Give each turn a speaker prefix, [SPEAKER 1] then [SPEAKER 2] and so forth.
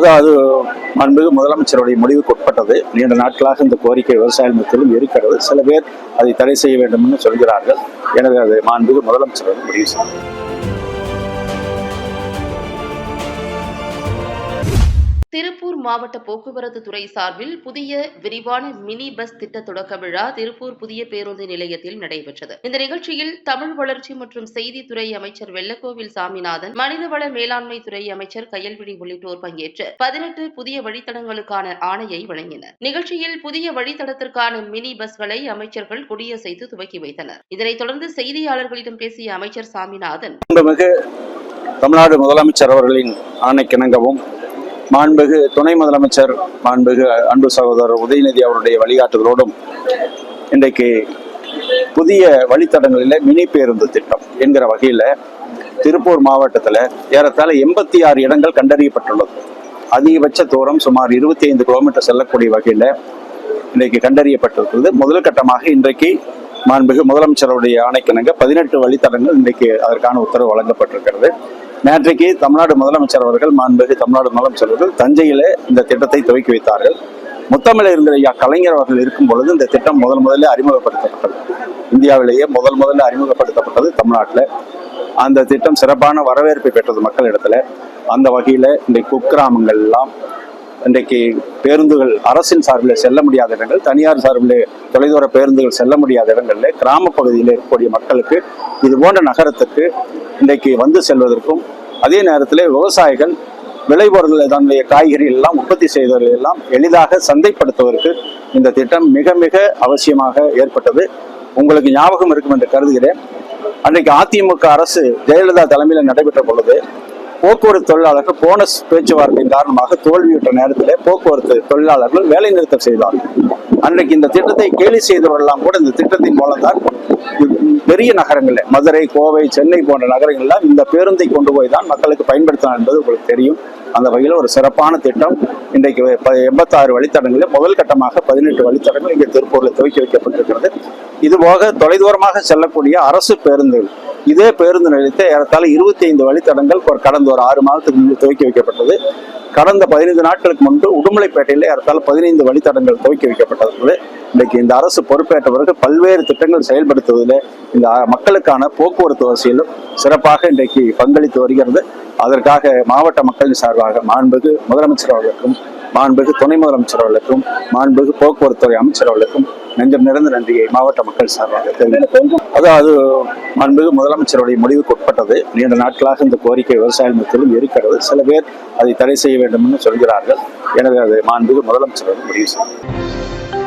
[SPEAKER 1] அதாவது மாண்புமிகு முதலமைச்சருடைய முடிவுக்கு உட்பட்டது. நீண்ட நாட்களாக இந்த கோரிக்கை விவசாய மத்தியிலும் இருக்கிறது. சில பேர் அதை தடை செய்ய வேண்டும் என்று சொல்கிறார்கள். எனவே அது மாண்புமிகு முதலமைச்சர் முடிவு செய்யும்
[SPEAKER 2] திருப்பூர் மாவட்ட போக்குவரத்து துறை சார்பில் புதிய விரிவான மினி பஸ் திட்ட தொடக்க விழா திருப்பூர் புதிய பேருந்து நிலையத்தில் நடைபெற்றது. இந்த நிகழ்ச்சியில் தமிழ் வளர்ச்சி மற்றும் செய்தித்துறை அமைச்சர் வெள்ளக்கோவில் சாமிநாதன் மனிதவள மேலாண்மை துறை அமைச்சர் கையல்விழி உள்ளிட்டோர் பங்கேற்று பதினெட்டு புதிய வழித்தடங்களுக்கான ஆணையை வழங்கினர். நிகழ்ச்சியில் புதிய வழித்தடத்திற்கான மினி பஸ்களை அமைச்சர்கள் கொடியசைத்து துவக்கி வைத்தனர். இதனைத் தொடர்ந்து செய்தியாளர்களிடம் பேசிய அமைச்சர் சாமிநாதன்
[SPEAKER 1] தமிழ்நாடு முதலமைச்சர் அவர்களின் ஆணைக்கிணங்கவும் மாண்புகு துணை முதலமைச்சர் மாண்புகு அன்பு சகோதரர் உதயநிதி அவருடைய வழிகாட்டுதலோடும் இன்றைக்கு புதிய வழித்தடங்களில் மினி பேருந்து திட்டம் என்கிற வகையில் திருப்பூர் மாவட்டத்தில் ஏறத்தாழ எண்பத்தி ஆறு இடங்கள் கண்டறியப்பட்டுள்ளது. அதிகபட்ச தூரம் சுமார் இருபத்தி ஐந்து கிலோமீட்டர் செல்லக்கூடிய வகையில் இன்றைக்கு கண்டறியப்பட்டிருக்கிறது. முதல் கட்டமாக இன்றைக்கு மாண்புமிகு முதலமைச்சருடைய ஆணைக்கிணங்க பதினெட்டு வழித்தடங்கள் இன்றைக்கு அதற்கான உத்தரவு வழங்கப்பட்டிருக்கிறது. நேற்றைக்கு தமிழ்நாடு முதலமைச்சர் அவர்கள் மாண்புமிகு தமிழ்நாடு முதலமைச்சர் அவர்கள் தஞ்சையில இந்த திட்டத்தை துவக்கி வைத்தார்கள். முத்தமிழ் இருந்த ஐயா கலைஞர் அவர்கள் இருக்கும் பொழுது இந்த திட்டம் முதல் முதல்ல அறிமுகப்படுத்தப்பட்டது. இந்தியாவிலேயே முதல் முதல்ல அறிமுகப்படுத்தப்பட்டது தமிழ்நாட்டில். அந்த திட்டம் சிறப்பான வரவேற்பை பெற்றது மக்களிடத்துல. அந்த வகையில இந்த குக்கிராமங்கள் எல்லாம் இன்றைக்கு பேருந்துகள் அரசின் சார்பில் செல்ல முடியாத இடங்கள் தனியார் சார்பில் தொலைதூர பேருந்துகள் செல்ல முடியாத இடங்களில் கிராம பகுதியில் இருக்கக்கூடிய மக்களுக்கு இது போன்ற நகரத்துக்கு இன்றைக்கு வந்து செல்வதற்கும் அதே நேரத்தில் விவசாயிகள் விளைபொருள் தன்னுடைய காய்கறிகள் எல்லாம் உற்பத்தி செய்தவர்கள் எல்லாம் எளிதாக சந்தைப்படுத்துவதற்கு இந்த திட்டம் மிக மிக அவசியமாக ஏற்பட்டது. உங்களுக்கு ஞாபகம் இருக்கும் என்று கருதுகிறேன். அன்றைக்கு அதிமுக அரசு ஜெயலலிதா தலைமையில் நடைபெற்ற பொழுது போக்குவரத்து தொழிலாளர்கள் போனஸ் பேச்சுவார்த்தையின் காரணமாக தோல்வியுற்ற நேரத்தில் போக்குவரத்து தொழிலாளர்கள் வேலை நிறுத்தம் செய்தார்கள். அன்றைக்கு இந்த திட்டத்தை கேலி செய்தவர்கள்லாம் கூட இந்த திட்டத்தின் மூலம்தான் பெரிய நகரங்களில் மதுரை கோவை சென்னை போன்ற நகரங்கள்லாம் இந்த பேருந்தை கொண்டு போய் தான் மக்களுக்கு பயன்படுத்தலாம் என்பது உங்களுக்கு தெரியும். அந்த வகையில் ஒரு சிறப்பான திட்டம். இன்றைக்கு ப- எண்பத்தாறு வழித்தடங்களில் முதல் கட்டமாக பதினெட்டு வழித்தடங்கள் இங்கே திருப்பூரில் துவக்கி வைக்கப்பட்டிருக்கிறது. இதுபோக தொலைதூரமாக செல்லக்கூடிய அரசு பேருந்துகள் இதே பேருந்து நிலையத்தை ஏறத்தாழ இருபத்தி ஐந்து வழித்தடங்கள் ஒரு கடந்த ஒரு ஆறு மாதத்துக்கு முன்பு துவக்கி வைக்கப்பட்டது. கடந்த பதினைந்து நாட்களுக்கு முன்பு உடுமலைப்பேட்டையில் ஏறத்தாழ பதினைந்து வழித்தடங்கள் துவக்கி வைக்கப்பட்டது இன்றைக்கு இந்த அரசு பொறுப்பேற்ற பிறகு பல்வேறு திட்டங்கள் செயல்படுத்துவதில் இந்த மக்களுக்கான போக்குவரத்து வசதியிலும் சிறப்பாக இன்றைக்கு பங்களித்து வருகிறது. அதற்காக மாவட்ட மக்களின் சார்பாக மாண்புகு முதலமைச்சர் அவர்களுக்கும் மாண்புகு துணை முதலமைச்சர் அவர்களுக்கும் மாண்புகு போக்குவரத்துறை அமைச்சர் அவர்களுக்கும் நெஞ்சம் நிறைந்த நன்றியை மாவட்ட மக்கள் சார்பாக தெரிவித்துக் அதாவது மாண்புகு முதலமைச்சருடைய முடிவுக்கு உட்பட்டது. நீண்ட நாட்களாக இந்த கோரிக்கை விவசாய நிலத்திலும் இருக்கிறது. சில பேர் அதை தடை செய்ய வேண்டும் என்று சொல்கிறார்கள். எனவே அது மாண்புகு முதலமைச்சர் முடிவு செய்யும்